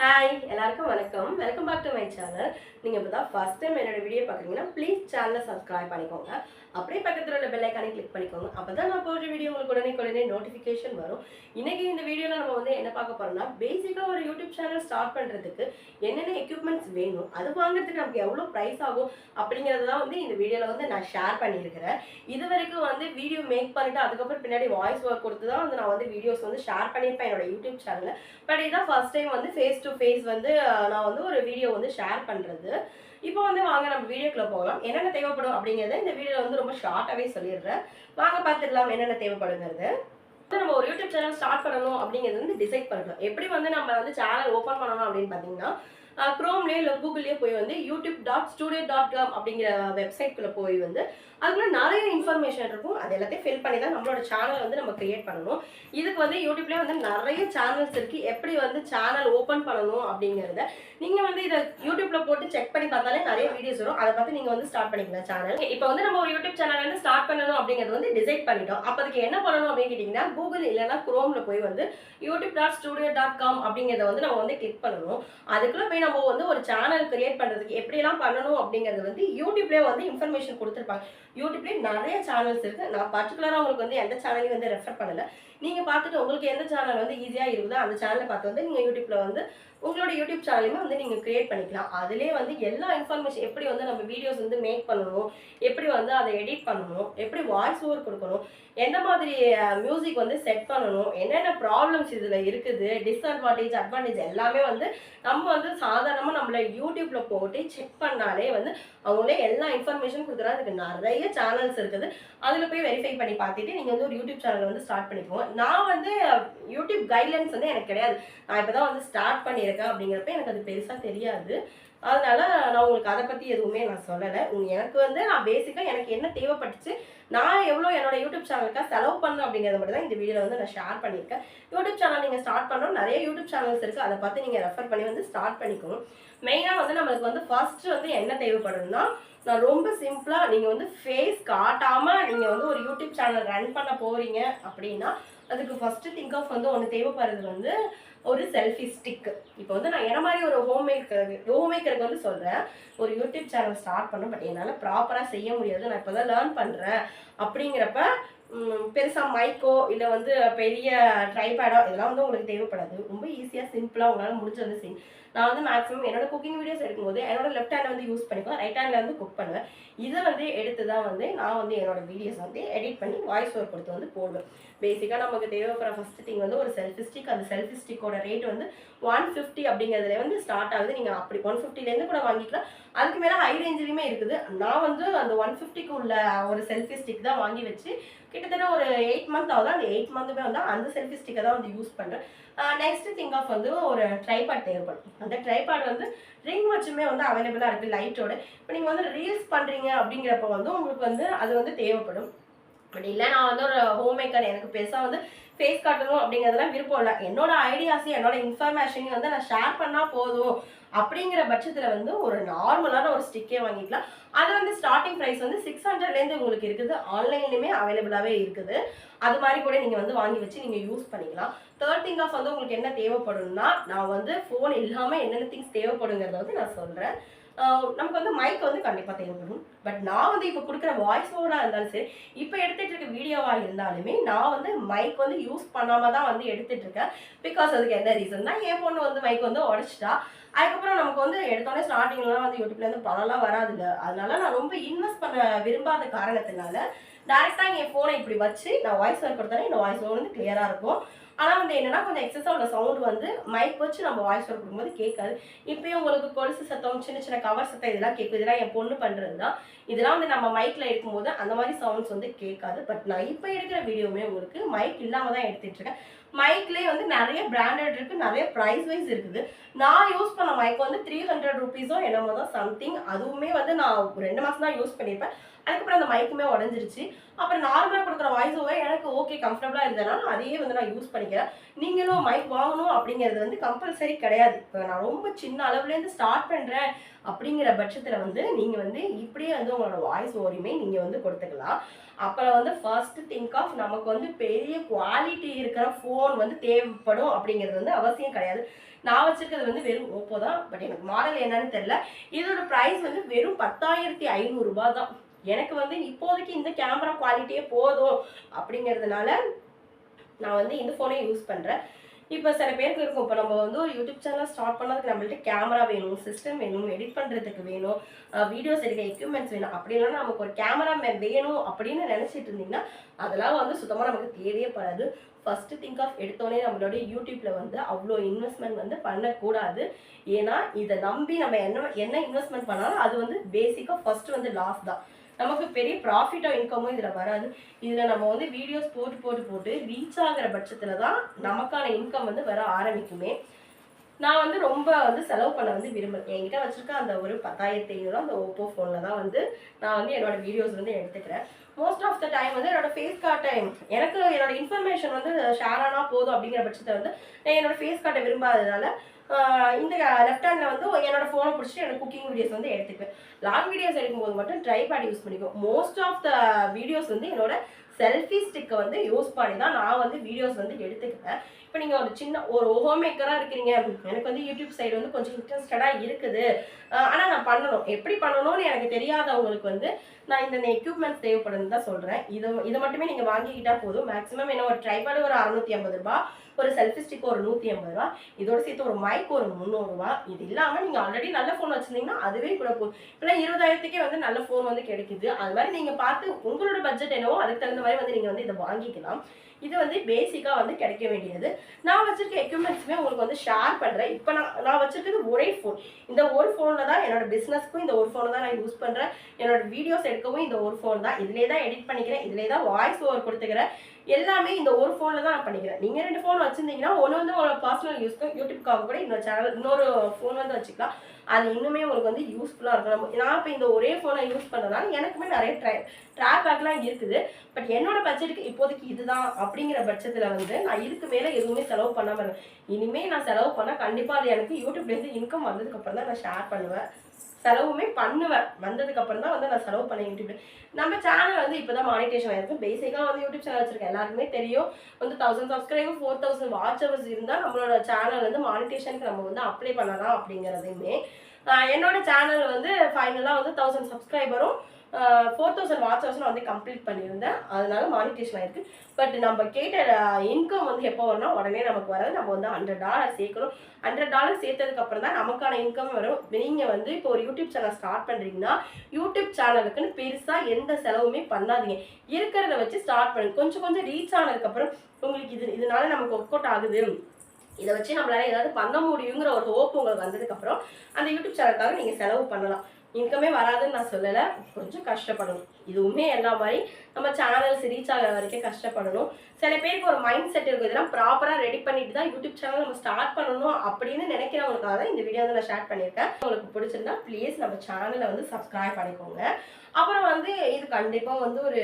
Hi எல்லாருக்கும் வணக்கம். Welcome back to my channel நீங்கள் இப்போ தான் ஃபஸ்ட் டைம் என்னோட வீடியோ பார்க்குறீங்கன்னா ப்ளீஸ் சேனலை சப்ஸ்கிரைப் பண்ணிக்கோங்க. அப்படியே பக்கத்தில் உள்ள பெல்லைக்கானே கிளிக் பண்ணிக்கோங்க. அப்போ தான் நான் போடுற வீடியோ உங்களுக்கு உடனே உடனே நோட்டிஃபிகேஷன் வரும். இன்றைக்கி இந்த வீடியோவில் நம்ம வந்து என்ன பார்க்க போகிறோம்னா பேசிக்காக ஒரு யூடியூப் சேனல் ஸ்டார்ட் பண்ணுறதுக்கு என்னென்ன எக்யூப்மெண்ட்ஸ் வேணும் அது வாங்குறதுக்கு நமக்கு எவ்வளோ ப்ரைஸ் ஆகும் அப்படிங்கிறது தான் வந்து இந்த வீடியோவில் வந்து நான் ஷேர் பண்ணியிருக்கிறேன். இது வரைக்கும் வந்து வீடியோ மேக் பண்ணிவிட்டு அதுக்கப்புறம் பின்னாடி வாய்ஸ் ஒர்க் கொடுத்து தான் வந்து நான் வந்து வீடியோஸ் வந்து ஷேர் பண்ணியிருப்பேன் என்னோட யூடியூப் சேனலில் பட் இதான் ஃபர்ஸ்ட் டைம் வந்து ஃபேஸ் டு ஃபேஸ் வந்து நான் வந்து ஒரு வீடியோ வந்து ஷேர் பண்ணுறது இப்போ வந்து வாங்க நம்ம வீடியோக்குள்ளே போகலாம். என்னென்ன தேவைப்படும் அப்படிங்கிறத இந்த வீடியோவில் வந்து ரொம்ப ஷார்ட்டாகவே சொல்லிடுறேன். வாங்க பார்த்துக்கலாம் என்னென்ன தேவைப்படுங்கிறது. இப்போ நம்ம ஒரு யூடியூப் சேனல் ஸ்டார்ட் பண்ணணும் அப்படிங்கிறது வந்து டிசைட் பண்ணணும். எப்படி வந்து நம்ம வந்து சேனல் ஓப்பன் பண்ணணும் அப்படின்னு பார்த்தீங்கன்னா க்ரோம்லேயே இல்லை கூகுள்லேயே போய் வந்து YouTube dot studio dot com அப்படிங்கிற வெப்சைட்குள்ளே போய் வந்து அதுக்குள்ள நிறைய இன்ஃபர்மேஷன் இருக்கும். அது எல்லாத்தையும் ஃபில் பண்ணி தான் நம்மளோட சேனல் வந்து நம்ம கிரியேட் பண்ணணும். இதுக்கு வந்து யூடியூப்லேயே வந்து நிறைய சேனல்ஸ் இருக்குது எப்படி வந்து சேனல் ஓப்பன் பண்ணணும் அப்படிங்கிறத நீங்கள் வந்து இதை யூடியூப்பில் போட்டு செக் பண்ணி பார்த்தாலே நிறைய வீடியோஸ் வரும். அதை பார்த்து நீங்கள் வந்து ஸ்டார்ட் பண்ணிக்கலாம் சேனல் இப்போ வந்து நம்ம ஒரு யூடியூப் சேனல் வந்து ஸ்டார்ட் பண்ணணும் அப்படிங்கிறது வந்து டிசைட் பண்ணிட்டோம். அப்போ அதுக்கு என்ன பண்ணணும் அப்படின்னு கேட்டிங்கன்னா கூகுள் இல்லைன்னா குரோமில் போய் வந்து YouTube dot studio dot com அப்படிங்கிறத வந்து நம்ம வந்து கிளிக் பண்ணணும். அதுக்குள்ளே போய் நம்ம வந்து ஒரு சேனல் கிரியேட் பண்ணுறதுக்கு எப்படிலாம் பண்ணணும் அப்படிங்கிறது வந்து யூடியூப்லேயே வந்து இன்ஃபர்மேஷன் கொடுத்துருப்பாங்க. யூடியூப்லேயே நிறைய சேனல்ஸ் இருக்குது நான் பர்டிகுலராக உங்களுக்கு வந்து எந்த சேனலையும் வந்து ரெஃபர் பண்ணலை. நீங்கள் பார்த்துட்டு உங்களுக்கு எந்த சேனல் வந்து ஈஸியாக இருக்குதோ அந்த சேனலை பார்த்து வந்து நீங்கள் யூடியூப்பில் வந்து உங்களோட யூடியூப் சேனலையுமே வந்து நீங்கள் க்ரியேட் பண்ணிக்கலாம். அதிலே வந்து எல்லா இன்ஃபர்மேஷன் எப்படி வந்து நம்ம வீடியோஸ் வந்து மேக் பண்ணணும் எப்படி வந்து அதை எடிட் பண்ணணும் எப்படி வாய்ஸ் ஓவர் கொடுக்கணும் எந்த மாதிரி மியூசிக் வந்து செட் பண்ணணும் என்னென்ன ப்ராப்ளம்ஸ் இதில் இருக்குது டிஸ்அட்வான்டேஜ் அட்வான்டேஜ் எல்லாமே வந்து நம்ம வந்து சாதாரணமாக நம்மள யூடியூப்பில் போட்டு செக் பண்ணாலே வந்து அவங்களே எல்லா இன்ஃபர்மேஷன் கொடுக்குறாங்க. அதுக்கு நிறைய சேனல்ஸ் இருக்குது. அதில் போய் வெரிஃபை பண்ணி பார்த்துட்டு நீங்கள் வந்து ஒரு யூடியூப் சேனல் வந்து ஸ்டார்ட் பண்ணிக்கோங்க. நான் வந்து யூடியூப் கைட்லைன்ஸ் வந்து எனக்கு கிடையாது. நான் இப்போ தான் வந்து ஸ்டார்ட் பண்ணியிருக்கேன் அப்படிங்கிறப்ப எனக்கு அது பெருசாக தெரியாது. அதனால நான் உங்களுக்கு அதை பற்றி எதுவுமே நான் சொல்லலை. எனக்கு வந்து நான் பேசிக்காக எனக்கு என்ன தேவைப்பட்டுச்சு நான் எவ்வளோ என்னோட யூடியூப் சேனலுக்காக செலவு பண்ணணும் அப்படிங்கிறத மட்டும் தான் இந்த வீடியோவில் வந்து நான் ஷேர் பண்ணியிருக்கேன். யூடியூப் சேனல் நீங்கள் ஸ்டார்ட் பண்ணணும். நிறைய யூடியூப் சேனல்ஸ் இருக்குது அதை பார்த்து நீங்கள் ரெஃபர் பண்ணி வந்து ஸ்டார்ட் பண்ணிக்கணும் மெயினாக வந்து நம்மளுக்கு வந்து ஃபஸ்ட்டு வந்து என்ன தேவைப்படும்னா நான் ரொம்ப சிம்பிளாக நீங்கள் வந்து ஃபேஸ் காட்டாமல் நீங்கள் வந்து ஒரு யூடியூப் சேனல் ரன் பண்ண போகிறீங்க அப்படின்னா அதுக்கு ஃபஸ்ட்டு திங்க் ஆஃப் வந்து ஒன்று தேவைப்படுறது வந்து ஒரு செல்ஃபி ஸ்டிக் இப்போ வந்து நான் என்ன மாதிரி ஒரு ஹோம் மேக்கர் ஹோம் மேக்கருக்கு வந்து சொல்கிறேன் ஒரு யூடியூப் சேனல் ஸ்டார்ட் பண்ண பட் என்னால் ப்ராப்பராக செய்ய முடியாது. நான் இப்போ தான் லேர்ன் பண்ணுறேன் அப்படிங்கிறப்ப பெருசாக மைக்கோ இல்லை வந்து பெரிய ட்ரைபேடோ இதெல்லாம் வந்து உங்களுக்கு தேவைப்படாது. ரொம்ப ஈஸியாக சிம்பிளாக உங்களால் முடிஞ்சு வந்து செய்யும் நான் வந்து மேக்ஸிமம் என்னோட குக்கிங் வீடியோஸ் எடுக்கும்போது என்னோட லெஃப்ட் ஹேண்ட் வந்து யூஸ் பண்ணிப்பேன் ரைட் ஹேண்டில் வந்து குக் பண்ணுவேன். இதை வந்து எடுத்து தான் வந்து நான் வந்து என்னோட வீடியோஸ் வந்து எடிட் பண்ணி வாய்ஸ் ஓவர் கொடுத்து வந்து போடுவேன். பேசிக்காக நமக்கு தேவைப்படுற ஃபஸ்ட் திங் வந்து ஒரு செல்ஃபி ஸ்டிக் அந்த செல்ஃபி ஸ்டிக்கோட ரேட் வந்து ஒன் ஃபிஃப்டி அப்படிங்கிறதுல வந்து ஸ்டார்ட் ஆகுது. நீங்கள் அப்படி ஒன் ஃபிஃப்டிலேருந்து கூட வாங்கிக்கலாம். அதுக்கு மேலே ஹை ரேஞ்சிலையுமே இருக்குது. நான் வந்து அந்த ஒன் ஃபிஃப்டிக்கு உள்ள ஒரு செல்ஃபி ஸ்டிக் தான் வாங்கி வச்சு கிட்டத்தட்ட ஒரு எயிட் மந்த் ஆகுது. அந்த எயிட் மந்த்துமே வந்து அந்த செல்ஃபி ஸ்டிக்கை தான் வந்து யூஸ் பண்ணுறேன் நெக்ஸ்ட் திங் ஆஃப் வந்து ஒரு ட்ரைபாட் தேவைப்படும். அந்த ட்ரைபாட் வந்து ரிங் வச்சுமே வந்து அவைலபிளாக இருக்குது லைட்டோட இப்போ நீங்கள் வந்து ரீல்ஸ் பண்ணுறீங்க அப்படிங்கிறப்ப வந்து உங்களுக்கு வந்து அது வந்து தேவைப்படும். அப்படி இல்லை நான் வந்து ஒரு ஹோம் மேக்கர் எனக்கு பெருசாக வந்து ஃபேஸ் காட்டணும் அப்படிங்கிறதுலாம் விருப்பம் இல்லை. என்னோட ஐடியாஸையும் என்னோட இன்ஃபர்மேஷனையும் வந்து நான் ஷேர் பண்ணால் போதும். அப்படிங்கிற பட்சத்தில் வந்து ஒரு நார்மலான ஒரு ஸ்டிக்கே வாங்கிக்கலாம். அது வந்து ஸ்டார்டிங் ப்ரைஸ் வந்து சிக்ஸ் ஹண்ட்ரட்லேருந்து உங்களுக்கு இருக்குது. ஆன்லைன்லையுமே அவைலபிளாகவே இருக்குது. அது மாதிரி கூட நீங்கள் வந்து வாங்கி வச்சு நீங்கள் யூஸ் பண்ணிக்கலாம். தேர்ட் திங் ஆஃப் வந்து உங்களுக்கு என்ன தேவைப்படும்னா நான் வந்து ஃபோன் இல்லாமல் என்னென்ன திங்ஸ் தேவைப்படுங்கிறத வந்து நான் சொல்கிறேன் நமக்கு வந்து மைக் வந்து கண்டிப்பாக தேவைப்படும். பட் நான் வந்து இப்போ கொடுக்குற வாய்ஸ் ஓவராக இருந்தாலும் சரி இப்போ எடுத்துகிட்டு இருக்க வீடியோவாக இருந்தாலுமே நான் வந்து மைக் வந்து யூஸ் பண்ணாமல் தான் வந்து எடுத்துகிட்டு இருக்கேன். பிகாஸ் அதுக்கு என்ன ரீசன் தான் என் பொண்ணு வந்து மைக் வந்து உடச்சிட்டா. அதுக்கப்புறம் நமக்கு வந்து எடுத்தோடனே ஸ்டார்டிங்லாம் வந்து யூடியூப்லேருந்து பணம்லாம் வராதுல்ல. அதனால நான் ரொம்ப இன்வெஸ்ட் பண்ண விரும்பாத காரணத்தினால டேரெக்டாக என் ஃபோனை இப்படி வச்சு நான் வாய்ஸ் ஓவர் கொடுத்தாலே இந்த வாய்ஸ் ஓவர் வந்து கிளியராக இருக்கும். ஆனால் வந்து என்னென்னா கொஞ்சம் எக்ஸஸாக உள்ள சவுண்ட் வந்து மைக் வச்சு நம்ம வாய்ஸ் ஓவர் கொடுக்கும்போது கேட்காது. இப்போயும் உங்களுக்கு கொலுசு சத்தம் சின்ன சின்ன கவர் சத்தம் இதெல்லாம் கேட்கும். இதெல்லாம் என் பொண்ணு பண்ணுறது தான். இதெல்லாம் வந்து நம்ம மைக்கில் எடுக்கும்போது அந்த மாதிரி சவுண்ட்ஸ் வந்து கேட்காது. பட் நான் இப்போ எடுக்கிற வீடியோவுமே உங்களுக்கு மைக் இல்லாமல் தான் எடுத்துகிட்ருக்கேன் மைக்லேயே வந்து நிறைய பிராண்டட் இருக்குது நிறைய ப்ரைஸ் வைஸ் இருக்குது. நான் யூஸ் பண்ண மைக் வந்து த்ரீ ஹண்ட்ரட் ருபீஸோ என்னமோ தான் சம்திங் அதுவுமே வந்து நான் ஒரு ரெண்டு மாதம் தான் யூஸ் பண்ணியிருப்பேன். அதுக்கப்புறம் அந்த மைக்குமே உடஞ்சிருச்சு. அப்புறம் நார்மலாக கொடுக்குற வாய்ஸ் ஓவர் எனக்கு ஓகே கம்ஃபர்டபுளாக இருந்ததுனால அதையே வந்து நான் யூஸ் பண்ணிக்கிறேன். நீங்களும் மைக் வாங்கணும் அப்படிங்கிறது வந்து கம்பல்சரி கிடையாது. இப்போ நான் ரொம்ப சின்ன அளவுலேருந்து ஸ்டார்ட் பண்ணுறேன் அப்படிங்கிற பட்சத்தில் வந்து நீங்கள் வந்து இப்படியே வந்து உங்களோட வாய்ஸ் ஓவரையுமே நீங்கள் வந்து கொடுத்துக்கலாம். அப்புறம் வந்து ஃபர்ஸ்ட் திங்க் ஆஃப் நமக்கு வந்து பெரிய குவாலிட்டி இருக்கிற ஃபோன் வந்து தேவைப்படும் அப்படிங்கிறது வந்து அவசியம் கிடையாது. நான் வச்சிருக்கிறது வந்து வெறும் ஓப்போ தான். பட் எனக்கு மாடல் என்னன்னு தெரில இதோட ப்ரைஸ் வந்து வெறும் பத்தாயிரத்தி ஐநூறுரூபா தான். எனக்கு வந்து இப்போதைக்கு இந்த கேமரா குவாலிட்டியே போதும் அப்படிங்கிறதுனால நான் வந்து இந்த ஃபோனே யூஸ் பண்ணுறேன் இப்போ சில பேருக்கு இருக்கும். இப்போ நம்ம வந்து ஒரு யூடியூப் சேனல் ஸ்டார்ட் பண்ணதுக்கு நம்மள்ட்ட கேமரா வேணும் சிஸ்டம் வேணும் எடிட் பண்ணுறதுக்கு வேணும் வீடியோஸ் எடுக்க எக்யூப்மெண்ட்ஸ் வேணும் அப்படி இல்லைன்னா நமக்கு ஒரு கேமரா வேணும் அப்படின்னு நினச்சிட்டு இருந்தீங்கன்னா அதெல்லாம் வந்து சுத்தமாக நமக்கு தேவையே படாது. ஃபஸ்ட்டு திங்க் ஆஃப் எடுத்தோடனே நம்மளுடைய யூடியூப்பில் வந்து அவ்வளோ இன்வெஸ்ட்மெண்ட் வந்து பண்ணக்கூடாது. ஏன்னா இதை நம்பி நம்ம என்ன என்ன இன்வெஸ்ட்மெண்ட் பண்ணாலும் அது வந்து பேசிக்காக ஃபஸ்ட்டு வந்து லாஸ் தான். நமக்கு பெரிய ப்ராஃபிட்டோ இன்கமும் இதில் வராது. இதில் நம்ம வந்து வீடியோஸ் போட்டு போட்டு போட்டு ரீச் ஆகிற பட்சத்தில் தான் நமக்கான இன்கம் வந்து வர ஆரம்பிக்குமே. நான் வந்து ரொம்ப வந்து செலவு பண்ண வந்து விரும்புகிறேன் என்கிட்ட வச்சுருக்க அந்த ஒரு பத்தாயிரத்தி ஐநூறுரூவா அந்த ஓப்போ ஃபோனில் தான் வந்து நான் வந்து என்னோட வீடியோஸ் வந்து எடுத்துக்கிறேன். மோஸ்ட் ஆஃப் த டைம் வந்து என்னோட ஃபேஸ் காட்டை எனக்கு என்னோட இன்ஃபர்மேஷன் வந்து ஷேர் ஆனால் போதும் அப்படிங்கிற பட்சத்தை வந்து நான் என்னோட ஃபேஸ் காட்டை விரும்பாததுனால இந்த லெஃப்ட் ஹேண்டில் வந்து என்னோட ஃபோனை பிடிச்சிட்டு எனக்கு குக்கிங் வீடியோஸ் வந்து எடுத்துக்குவேன். லாங் வீடியோஸ் எடுக்கும்போது மட்டும் ட்ரைபேட் யூஸ் பண்ணிக்குவோம் மோஸ்ட் ஆஃப் த வீடியோஸ் வந்து என்னோட செல்ஃபி ஸ்டிக்கை வந்து யூஸ் பண்ணி தான் நான் வந்து வீடியோஸ் வந்து எடுத்துக்குவேன். இப்போ நீங்கள் ஒரு சின்ன ஒரு ஹோம் மேக்கராக இருக்கிறீங்க. எனக்கு வந்து யூடியூப் சைடு வந்து கொஞ்சம் இன்ட்ரெஸ்டடாக இருக்குது. ஆனால் நான் பண்ணணும். எப்படி பண்ணணும்னு எனக்கு தெரியாதவங்களுக்கு வந்து நான் இந்த எக்யூப்மெண்ட்ஸ் தேவைப்படுதுன்னு தான் சொல்கிறேன் இது இதை மட்டுமே நீங்கள் வாங்கிக்கிட்டால் போதும். மேக்ஸிமம் என்ன ஒரு ட்ரைபாடு ஒரு அறநூற்றி ஐம்பது ரூபா ஒரு செல்ஃபி ஸ்டிக் ஒரு நூற்றி ஐம்பது ரூபா இதோட சேர்த்து ஒரு மைக் ஒரு முந்நூறுரூவா இது இல்லாமல் நீங்கள் ஆல்ரெடி நல்ல ஃபோன் வச்சுருந்தீங்கன்னா அதுவே கூட போகும் இப்போலாம் இருபதாயிரத்துக்கே வந்து நல்ல ஃபோன் வந்து கிடைக்குது. அது மாதிரி நீங்கள் பார்த்து உங்களோட பட்ஜெட் என்னவோ அதுக்கு தகுந்த மாதிரி வந்து நீங்கள் வந்து இதை வாங்கிக்கலாம். இது வந்து பேசிக்காக வந்து கிடைக்க வேண்டியது. நான் வச்சிருக்க எக்யூப்மெண்ட்ஸுமே உங்களுக்கு வந்து ஷேர் பண்ணுறேன் இப்போ நான் நான் வச்சிருக்கிறது ஒரே ஃபோன் இந்த ஒரு ஃபோனில் தான் என்னோட பிஸ்னஸ்க்கும் இந்த ஒரு ஃபோனை தான் நான் யூஸ் பண்ணுறேன் என்னோட வீடியோஸ் எடுக்கவும் இந்த ஒரு ஃபோன் தான். இதிலே தான் எடிட் பண்ணிக்கிறேன். இதிலே தான் வாய்ஸ் ஓவர் கொடுத்துக்கிறேன். எல்லாமே இந்த ஒரு ஃபோனில் தான் நான் பண்ணிக்கிறேன். நீங்கள் ரெண்டு ஃபோன் வச்சிருந்தீங்கன்னா ஒன்று வந்து உங்களோட பர்சனல் யூஸ்க்கு யூடியூப்காக கூட இன்னொரு சேனல் இன்னொரு ஃபோன் வந்து வச்சுக்கலாம். அது இன்னுமே உங்களுக்கு வந்து யூஸ்ஃபுல்லாக இருக்கும். நம்ம நான் இப்போ இந்த ஒரே ஃபோனை யூஸ் பண்ணுறதுனால எனக்குமே நிறைய ட்ரை ட்ராபேக்லாம் இருக்குது. பட் என்னோட பட்ஜெட்டுக்கு இப்போதைக்கு இதுதான் அப்படிங்கிற பட்சத்தில் வந்து நான் இதுக்கு மேலே எதுவுமே செலவு பண்ணாமல் இருக்கேன் இனிமேல் நான் செலவு பண்ணால் கண்டிப்பாக அது எனக்கு யூடியூப்லேருந்து இன்கம் வந்ததுக்கப்புறம் தான் நான் ஷேர் பண்ணுவேன். செலவுமே பண்ணுவேன். வந்ததுக்கு அப்புறம் தான் வந்து நான் செலவு பண்ணேன் யூடியூப்ல நம்ம சேனல் வந்து இப்போ தான் மானிட்டேஷன் ஆயிருக்கு பேசிக்காக வந்து யூடியூப் சேனல் வச்சிருக்கேன். எல்லாருக்குமே தெரியும். வந்து thousand subscriber four thousand watch hours இருந்தால் நம்மளோட சேனல் வந்து மானிட்டேஷனுக்கு நம்ம வந்து அப்ளை பண்ணலாம் அப்படிங்கிறதையுமே என்னோட சேனல் வந்து ஃபைனலாக வந்து தௌசண்ட் சப்ஸ்கிரைபரும் ஃபோர் தௌசண்ட் வாட்ச் நான் வந்து கம்ப்ளீட் பண்ணியிருந்தேன். அதனால மானிட்டேஷன் ஆயிருக்கு. பட் நம்ம கேட்ட இன்கம் வந்து எப்போ வரும்னா உடனே நமக்கு வராது. நம்ம வந்து ஹண்ட்ரட் டாலர் சேர்க்கணும். ஹண்ட்ரட் டாலர் சேர்த்ததுக்கு அப்புறம் தான் நமக்கான இன்கம் வரும். நீங்கள் வந்து இப்போ ஒரு யூடியூப் சேனல் ஸ்டார்ட் பண்ணுறீங்கன்னா யூடியூப் சேனலுக்குன்னு பெருசாக எந்த செலவுமே பண்ணாதீங்க. இருக்கிறத வச்சு ஸ்டார்ட் பண்ணுங்க கொஞ்சம் கொஞ்சம் ரீச் ஆனதுக்கப்புறம் உங்களுக்கு இது இதனால நமக்கு ஒர்க் அவுட் ஆகுது. இதை வச்சு நம்மளால ஏதாவது பண்ண முடியுங்கிற ஒரு ஹோப் உங்களுக்கு வந்ததுக்கப்புறம் அந்த யூடியூப் சேனலுக்காக நீங்கள் செலவு பண்ணலாம். இன்கமே வராதுன்னு நான் சொல்லலை. கொஞ்சம் கஷ்டப்படணும். இதுவுமே எல்லா மாதிரி நம்ம சேனல்ஸ் ரீச் ஆகிற வரைக்கும் கஷ்டப்படணும். சில பேருக்கு ஒரு மைண்ட் செட் இருக்கும். இதெல்லாம் ப்ராப்பராக ரெடி பண்ணிட்டு தான் யூடியூப் சேனல் நம்ம ஸ்டார்ட் பண்ணணும் அப்படின்னு நினைக்கிறவங்களுக்காக தான் இந்த வீடியோ வந்து நான் ஷேர் பண்ணியிருக்கேன். உங்களுக்கு பிடிச்சிருந்தா ப்ளீஸ் நம்ம சேனலை வந்து சப்ஸ்கிரைப் பண்ணிக்கோங்க. அப்புறம் வந்து இது கண்டிப்பாக வந்து ஒரு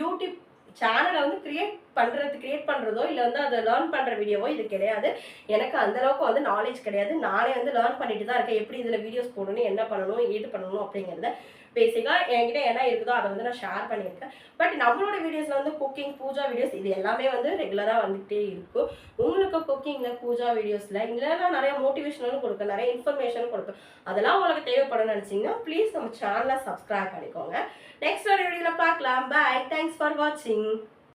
யூடியூப் சேனலை வந்து கிரியேட் பண்ணுறது கிரியேட் பண்ணுறதோ இல்லை வந்து அதை லேர்ன் பண்ணுற வீடியோவோ இது கிடையாது. எனக்கு அந்த அளவுக்கு வந்து நாலேஜ் கிடையாது. நானே வந்து லேர்ன் பண்ணிட்டு தான் இருக்கேன். எப்படி இதில் வீடியோஸ் போடணும் என்ன பண்ணணும் ஏது பண்ணணும் அப்படிங்கிறத பேசிக்காக என்கிட்ட என்ன இருக்குதோ அதை வந்து நான் ஷேர் பண்ணியிருக்கேன். பட் நம்மளோட வீடியோஸில் வந்து குக்கிங் பூஜா வீடியோஸ் இது எல்லாமே வந்து ரெகுலராக வந்துகிட்டே இருக்கும். உங்களுக்கு குக்கிங்கில் பூஜா வீடியோஸில் இதெல்லாம் நிறைய மோட்டிவேஷனும் கொடுப்பேன் நிறைய இன்ஃபர்மேஷனும் கொடுக்கும். அதெல்லாம் உங்களுக்கு தேவைப்படும் நினச்சிங்கன்னா ப்ளீஸ் நம்ம சேனலை சப்ஸ்கிரைப் பண்ணிக்கோங்க. நெக்ஸ்ட் ஒரு வீடியோவில் பார்க்கலாம். பாய் தேங்க்ஸ் ஃபார் வாட்சிங்